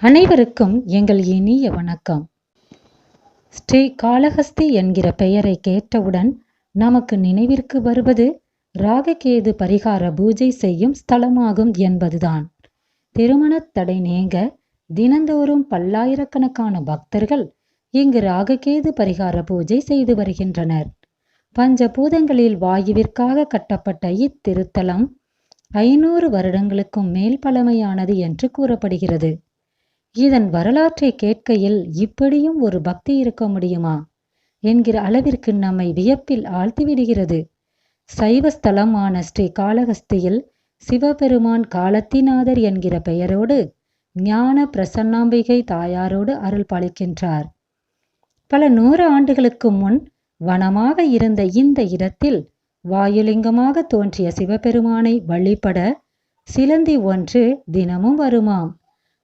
அனைவருக்கும் எங்கள் இனிய வணக்கம். ஸ்ரீ காளஹஸ்தி என்கிற பெயரை கேட்டவுடன் நமக்கு நினைவிற்கு வருவது ராககேது பரிகார பூஜை செய்யும் ஸ்தலமாகும் என்பதுதான். திருமணத் தடை நீங்க தினந்தோறும் பல்லாயிரக்கணக்கான பக்தர்கள் இங்கு ராககேது பரிகார பூஜை செய்து வருகின்றனர். பஞ்சபூதங்களில் வாயுவிற்காக கட்டப்பட்ட இத்திருத்தலம் ஐநூறு வருடங்களுக்கும் மேல் பழமையானது என்று கூறப்படுகிறது. இதன் வரலாற்றை கேட்கையில் இப்படியும் ஒரு பக்தி இருக்க முடியுமா? என்கிற அளவிற்கு நம்மை வியப்பில் ஆழ்த்திவிடுகிறது. சைவ ஸ்தலமான ஸ்ரீ காளஹஸ்தியில் சிவபெருமான் காலத்திநாதர் என்கிற பெயரோடு ஞான பிரசன்னாம்பிகை தாயாரோடு அருள் பாலிக்கின்றார். பல நூறு ஆண்டுகளுக்கு முன் வனமாக இருந்த இந்த இடத்தில் வாயுலிங்கமாக தோன்றிய சிவபெருமானை வழிபட சிலந்தி ஒன்று தினமும் வருமாம்.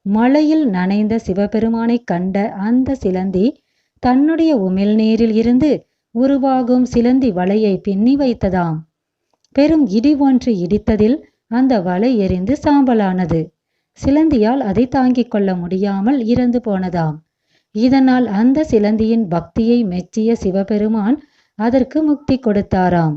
மலையில் நனைந்த சிவபெருமானை கண்ட அந்த சிலந்தி தன்னுடைய உமிழ்நீரில் இருந்து உருவாகும் சிலந்தி வலையை பின்னி வைத்ததாம். பெரும் இடி ஒன்று இடித்ததில் அந்த வலை எரிந்து சாம்பலானது. சிலந்தியால் அதை தாங்கிக் கொள்ள முடியாமல் இறந்து போனதாம். இதனால் அந்த சிலந்தியின் பக்தியை மெச்சிய சிவபெருமான் அதற்கு முக்தி கொடுத்தாராம்.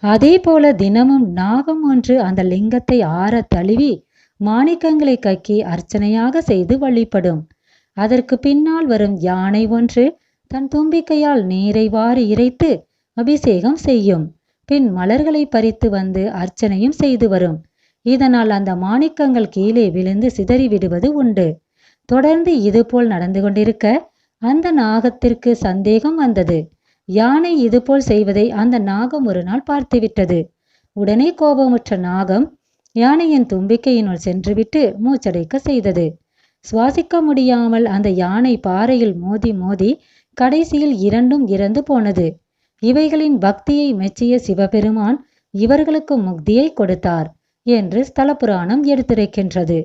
அதே போல தினமும் நாகம் ஒன்று அந்த லிங்கத்தை ஆற தழுவி மாணிக்கங்களை கக்கி அர்ச்சனையாக செய்து வழிபடும். அதற்கு பின்னால் வரும் யானை ஒன்று தன் தும்பிக்கையால் நீரை வாரி இறைத்து அபிஷேகம் செய்யும். பின் மலர்களை பறித்து வந்து அர்ச்சனையும் செய்து வரும். இதனால் அந்த மாணிக்கங்கள் கீழே விழுந்து சிதறி விடுவது உண்டு. தொடர்ந்து இதுபோல் நடந்து கொண்டிருக்க அந்த நாகத்திற்கு சந்தேகம் வந்தது. யானை இதுபோல் செய்வதை அந்த நாகம் ஒரு நாள் பார்த்துவிட்டது. உடனே கோபமுற்ற நாகம் யானையின் தும்பிக்கையினுள் சென்றுவிட்டு மூச்சடைக்க செய்தது. சுவாசிக்க முடியாமல் அந்த யானை பாறையில் மோதி மோதி கடைசியில் இரண்டும் இறந்து போனது. இவைகளின் பக்தியை மெச்சிய சிவபெருமான் இவர்களுக்கு முக்தியை கொடுத்தார் என்று ஸ்தல புராணம் எடுத்துரைக்கின்றது.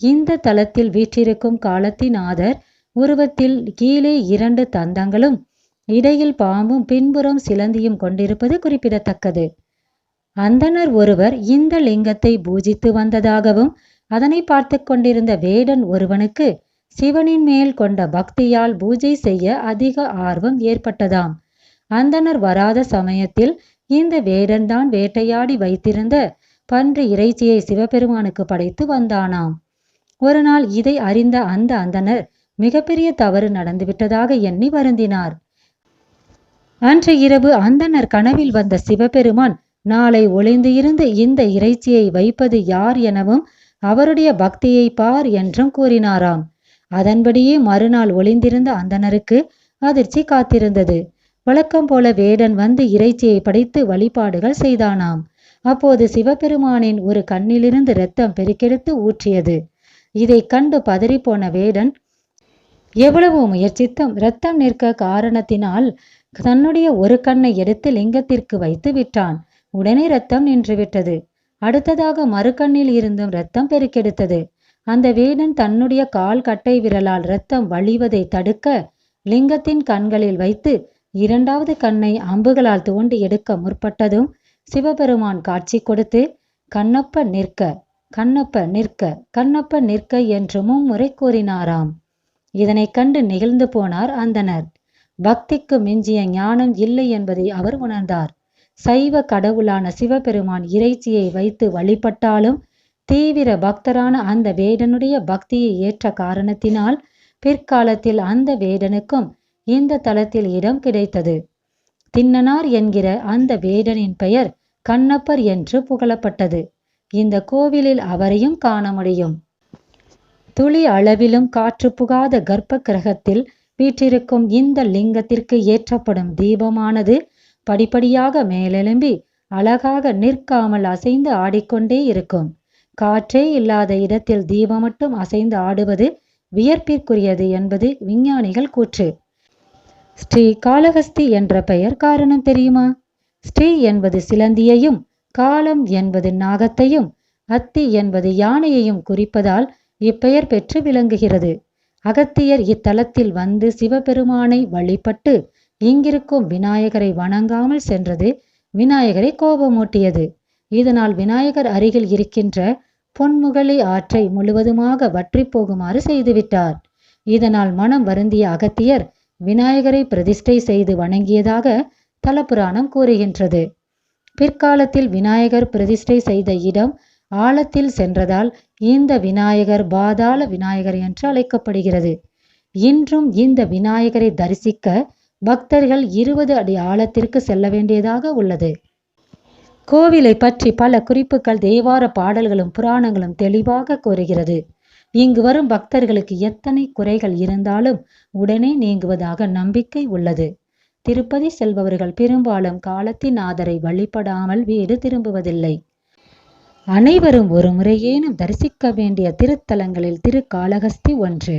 இந்த தலத்தில் வீற்றிருக்கும் காலத்தினாதர் உருவத்தில் கீழே இரண்டு தந்தங்களும் இடையில் பாம்பும் பின்புறம் சிலந்தியும் கொண்டிருப்பது குறிப்பிடத்தக்கது. அந்தனர் ஒருவர் இந்த லிங்கத்தை பூஜித்து வந்ததாகவும் அதனை பார்த்து கொண்டிருந்த வேடன் ஒருவனுக்கு சிவனின் மேல் கொண்ட பக்தியால் பூஜை செய்ய அதிக ஆர்வம் ஏற்பட்டதாம். அந்தனர் வராத சமயத்தில் இந்த வேடன்தான் வேட்டையாடி வைத்திருந்த பன்று இறைச்சியை சிவபெருமானுக்கு படைத்து வந்தானாம். ஒரு நாள் இதை அறிந்த அந்த அந்தனர் மிகப்பெரிய தவறு நடந்துவிட்டதாக எண்ணி வருந்தினார். அன்று இரவு அந்தனர் கனவில் வந்த சிவபெருமான் நாளை ஒளிந்து இருந்து இந்த இறைச்சியை வைப்பது யார் எனவும் அவருடைய பக்தியை பார் என்றும் கூறினாராம். அதன்படியே மறுநாள் ஒளிந்திருந்த அந்தனருக்கு அதிர்ச்சி காத்திருந்தது. வழக்கம் போல வேடன் வந்து இறைச்சியை படைத்து வழிபாடுகள் செய்தானாம். அப்போது சிவபெருமானின் ஒரு கண்ணிலிருந்து இரத்தம் பெருக்கெடுத்து ஊற்றியது. இதை கண்டு பதறிப்போன வேடன் எவ்வளவு முயற்சித்தும் இரத்தம் நிற்க காரணத்தினால் தன்னுடைய ஒரு கண்ணை எடுத்து லிங்கத்திற்கு வைத்து விட்டான். உடனே ரத்தம் நின்றுவிட்டது. அடுத்ததாக மறுகண்ணில் இருந்தும் ரத்தம் பெருக்கெடுத்தது. அந்த வேடன் தன்னுடைய கால் கட்டை விரலால் ரத்தம் வழிவதை தடுக்க லிங்கத்தின் கண்களில் வைத்து இரண்டாவது கண்ணை அம்புகளால் தோண்டி எடுக்க முற்பட்டதும் சிவபெருமான் காட்சி கொடுத்து கண்ணப்ப நிற்க கண்ணப்ப நிற்க கண்ணப்ப நிற்க என்று மும்முறை கூறினாராம். இதனை கண்டு நெகிழ்ந்து போனார் அந்தனர் பக்திக்கு மிஞ்சிய ஞானம் இல்லை என்பதை அவர் உணர்ந்தார். சைவ கடவுளான சிவபெருமான் இறைச்சியை வைத்து வழிபட்டாலும் தீவிர பக்தரான அந்த வேடனுடைய பக்தியை ஏற்ற காரணத்தினால் பிற்காலத்தில் அந்த வேடனுக்கும் இந்த தலத்தில் இடம் கிடைத்தது. தின்னனார் என்கிற அந்த வேடனின் பெயர் கண்ணப்பர் என்று புகழப்பட்டது. இந்த கோவிலில் அவரையும் காண முடியும். துளி அளவிலும் காற்று புகாத கர்ப்ப கிரகத்தில் வீற்றிருக்கும் இந்த லிங்கத்திற்கு ஏற்றப்படும் தீபமானது படிப்படியாக மேலெழும்பி அழகாக நிற்காமல் அசைந்து ஆடிக்கொண்டே இருக்கும். காற்றே இல்லாத இடத்தில் தீபம் மட்டும் அசைந்து ஆடுவது வியர்ப்பிற்குரியது என்பது விஞ்ஞானிகள் கூற்று. ஸ்ரீ காளஹஸ்தி என்ற பெயர் காரணம் தெரியுமா? ஸ்ரீ என்பது சிலந்தியையும் காலம் என்பது நாகத்தையும் அத்தி என்பது யானையையும் குறிப்பதால் இப்பெயர் பெற்று விளங்குகிறது. அகத்தியர் இத்தலத்தில் வந்து சிவபெருமானை வழிபட்டு இங்கிருக்கும் விநாயகரை வணங்காமல் சென்றது விநாயகரை கோபமூட்டியது. இதனால் விநாயகர் அருகில் இருக்கின்ற பொன்முகலி ஆற்றை முழுவதுமாக வற்றி போகுமாறு செய்துவிட்டார். இதனால் மனம் வருந்திய அகத்தியர் விநாயகரை பிரதிஷ்டை செய்து வணங்கியதாக தலபுராணம் கூறுகின்றது. பிற்காலத்தில் விநாயகர் பிரதிஷ்டை செய்த இடம் ஆழத்தில் சென்றதால் இந்த விநாயகர் பாதாள விநாயகர் என்று அழைக்கப்படுகிறது. இன்றும் இந்த விநாயகரை தரிசிக்க பக்தர்கள் இருபது அடி ஆழத்திற்கு செல்ல வேண்டியதாக உள்ளது. கோவிலை பற்றி பல குறிப்புகள் தேவார பாடல்களும் புராணங்களும் தெளிவாக கூறுகிறது. இங்கு வரும் பக்தர்களுக்கு எத்தனை குறைகள் இருந்தாலும் உடனே நீங்குவதாக நம்பிக்கை உள்ளது. திருப்பதி செல்பவர்கள் பெரும்பாலும் காலத்தின் ஆதரை வழிபடாமல் வீடு திரும்புவதில்லை. அனைவரும் ஒரு முறையேனும் தரிசிக்க வேண்டிய திருத்தலங்களில் திருக்காளஹஸ்தி ஒன்று.